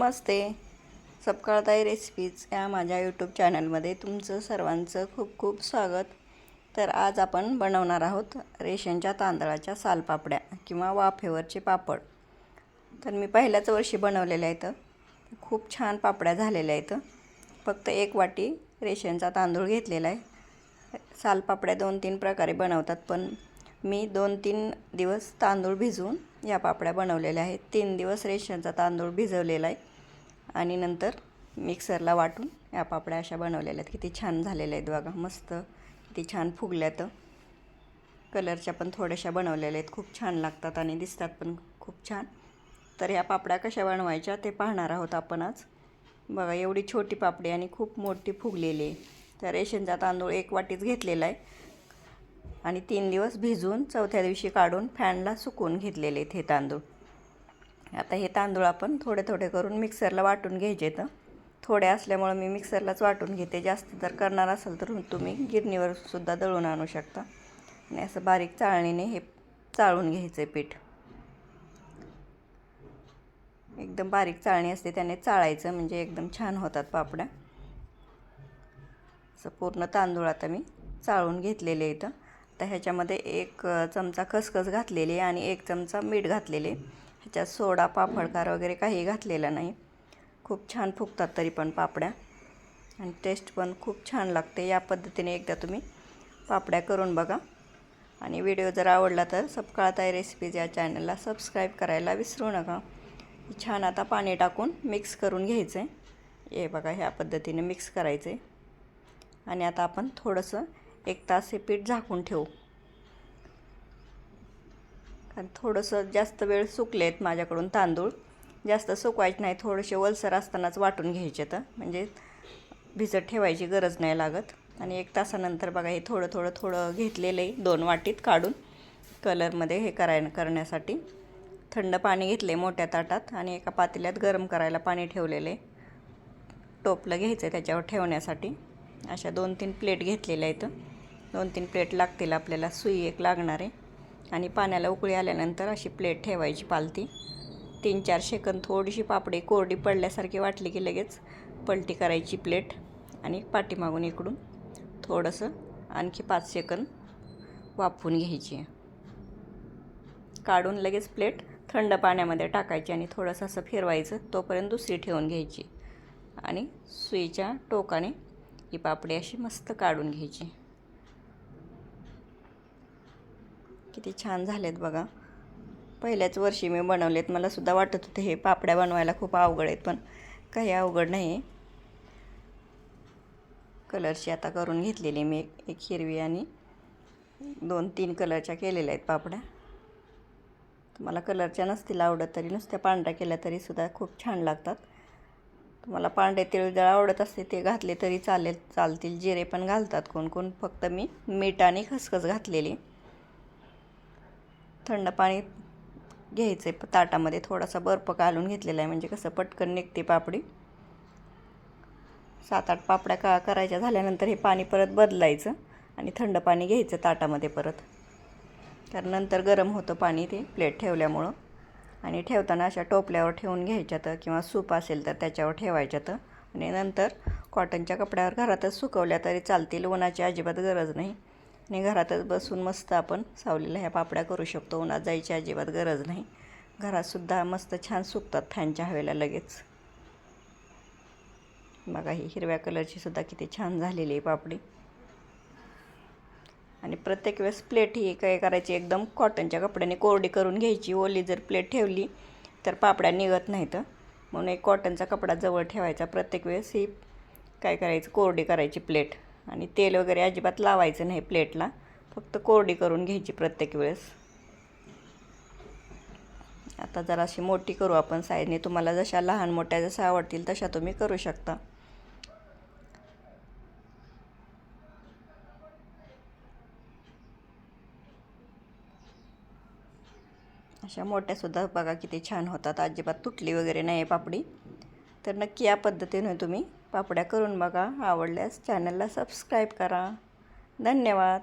नमस्ते. सपकाळताई recipes या माझ्या YouTube चॅनलमध्ये तुमचं सर्वांचं खूप खूप स्वागत. तर आज आपण बनवणार आहोत रेशनच्या तांदळाच्या सालपापड्या किंवा वाफेवरचे पापड. तर मी पहिल्याच वर्षी बनवलेल्या आहेत. खूप छान पापड्या झालेल्या आहेत. फक्त एक वाटी रेशनचा तांदूळ घेतलेला आहे. सालपापड्या दोन तीन प्रकारे बनवतात पण मी दोन तीन दिवस तांदूळ भिजवून या पापड्या बनवलेल्या आहेत. तीन दिवस रेशनचा तांदूळ भिजवलेला आहे. आणि नंतर मिक्सरला वाटून या पापड्या अशा बनवलेल्या आहेत. किती छान झालेल्या आहेत बघा. मस्त. किती छान फुगल्यात. कलरच्या पण थोड्याशा बनवलेल्या आहेत. खूप छान लागतात आणि दिसतात पण खूप छान. तर ह्या पापड्या कशा बनवायच्या ते पाहणार आहोत आपण आज. बघा एवढी छोटी पापडी आणि खूप मोठी फुगलेली आहे. तर रेशनचा तांदूळ एक वाटीच घेतलेला आहे. आणि तीन दिवस भिजून चौथ्या दिवशी काढून फॅनला सुकवून घेतलेले आहेत हे तांदूळ. आता हे तांदूळ आपण थोडे थोडे करून मिक्सरला वाटून घ्यायचे तर थोडे असल्यामुळं मी मिक्सरलाच वाटून घेते. जास्त जर करणार असाल तर तुम्ही गिरणीवर सुद्धा दळून आणू शकता. आणि असं बारीक चाळणीने हे चाळून घ्यायचं आहे पीठ. एकदम बारीक चाळणी असते त्याने चाळायचं म्हणजे एकदम छान होतात पापड्या. असं पूर्ण तांदूळ आता मी चाळून घेतलेले इथं. तर ह्याच्यामध्ये एक चमचा खसखस घातलेली आहे आणि एक चमचा मीठ घातलेले. ह्याच्यात सोडा पापडकार वगैरे काही घातलेला नाही. खूप छान फुगतात तरी पण पापड्या. आणि टेस्ट पण खूप छान लागते. या पद्धतीने एकदा तुम्ही पापड्या करून बघा. आणि व्हिडिओ जर आवडला तर सपकाळताई रेसिपीज या चॅनलला सबस्क्राईब करायला विसरू नका. छान आता पाणी टाकून मिक्स करून घ्यायचं आहे हे बघा ह्या पद्धतीने मिक्स करायचं आहे आणि आता आपण थोडंसं एक तास हे पीठ झाकून ठेवू. थोडंसं जास्त वेळ सुकले आहेत माझ्याकडून तांदूळ. जास्त सुकवायचे नाही थोडेसे वलसर असतानाच वाटून घ्यायचे तर. म्हणजे भिजत ठेवायची गरज नाही लागत. आणि एक तासानंतर बघा हे थोडं थोडं थोडं घेतलेलं आहे दोन वाटीत काढून कलरमध्ये हे कराय करण्यासाठी. थंड पाणी घेतले मोठ्या ताटात आणि एका पातेल्यात गरम करायला पाणी ठेवलेले. टोपलं घ्यायचं आहे त्याच्यावर ठेवण्यासाठी. अशा दोन तीन प्लेट घेतलेल्या आहेत दोन तीन प्लेट लागतील आपल्याला. सुई एक लागणार आहे. आणि पाण्याला उकळी आल्यानंतर अशी प्लेट ठेवायची पालती. तीन चार सेकंद थोडीशी पापडी कोरडी पडल्यासारखी वाटली की लगेच पलटी करायची प्लेट आणि पाठीमागून इकडून थोडंसं आणखी पाच सेकंद वाफवून घ्यायची. काढून लगेच प्लेट थंड पाण्यामध्ये टाकायची आणि थोडंसं असं फिरवायचं तोपर्यंत दुसरी ठेवून घ्यायची. आणि सुईच्या टोकाने ही पापडी अशी मस्त काढून घ्यायची. किती छान झालेत बघा. पहिल्याच वर्षी मी बनवलेत. मला सुद्धा वाटत होते हे पापड्या बनवायला खूप अवघड आहेत पण काही अवघड नाही. आहे कलरची आता करून घेतलेली मी एक एक हिरवी आणि दोन तीन कलरच्या केलेल्या आहेत पापड्या. तुम्हाला कलरच्या नसतील आवडत तरी नुसत्या पांढऱ्या केल्या तरीसुद्धा खूप छान लागतात. तुम्हाला पांढरे तिळजळ आवडत असते ते घातले तरी चालेल चालतील. जिरे पण घालतात कोण कोण. फक्त मी मीठ आणि खसखस घातलेली. थंड पाणी घ्यायचं आहे ताटामध्ये थोडासा बर्फ घालून घेतलेला आहे म्हणजे कसं पटकन निघते पापडी. सात आठ पापड्या का करायच्या झाल्यानंतर हे पाणी परत बदलायचं आणि थंड पाणी घ्यायचं ताटामध्ये परत. कारण नंतर गरम होतं पाणी ते प्लेट ठेवल्यामुळं. आणि ठेवताना अशा टोपल्यावर ठेवून घ्यायच्या तर किंवा सूप असेल तर त्याच्यावर ठेवायच्या तर आणि नंतर कॉटनच्या कपड्यावर घरातच सुकवल्या तरी चालतील उन्हाची अजिबात गरज नाही. आणि घरातच बसून मस्त आपण सावलीला ह्या पापड्या करू शकतो. उन्हात जायची अजिबात गरज नाही. घरातसुद्धा मस्त छान सुकतात फॅनच्या हवेला लगेच. बघा ही हिरव्या कलरची सुद्धा किती छान झालेली आहे पापडी. आणि प्रत्येक वेळेस प्लेट ही काय करायची? एकदम कॉटनच्या कपड्याने कोरडी करून घ्यायची. ओली जर प्लेट ठेवली तर पापड्या निघत नाहीत. म्हणून एक कॉटनचा कपडा जवळ ठेवायचा. प्रत्येक वेळेस ही काय करायचं? कोरडी करायची प्लेट. आणि तेल वगैरे अजिबात लावायचं नाही प्लेटला. फक्त कोरडी करून घ्यायची प्रत्येक वेळेस. आता जरा अशी मोठी करू आपण साईजने तुम्हाला जशा लहान मोठ्या जशा आवडतील तशा तुम्ही करू शकता. अशा मोठ्यासुद्धा बघा किती छान होतात. अजिबात तुटली वगैरे नाही आहे पापडी. तर नक्की या पद्धतीने तुम्ही पापड्या करून बघा. आवडल्यास चॅनलला सबस्क्राईब करा. धन्यवाद.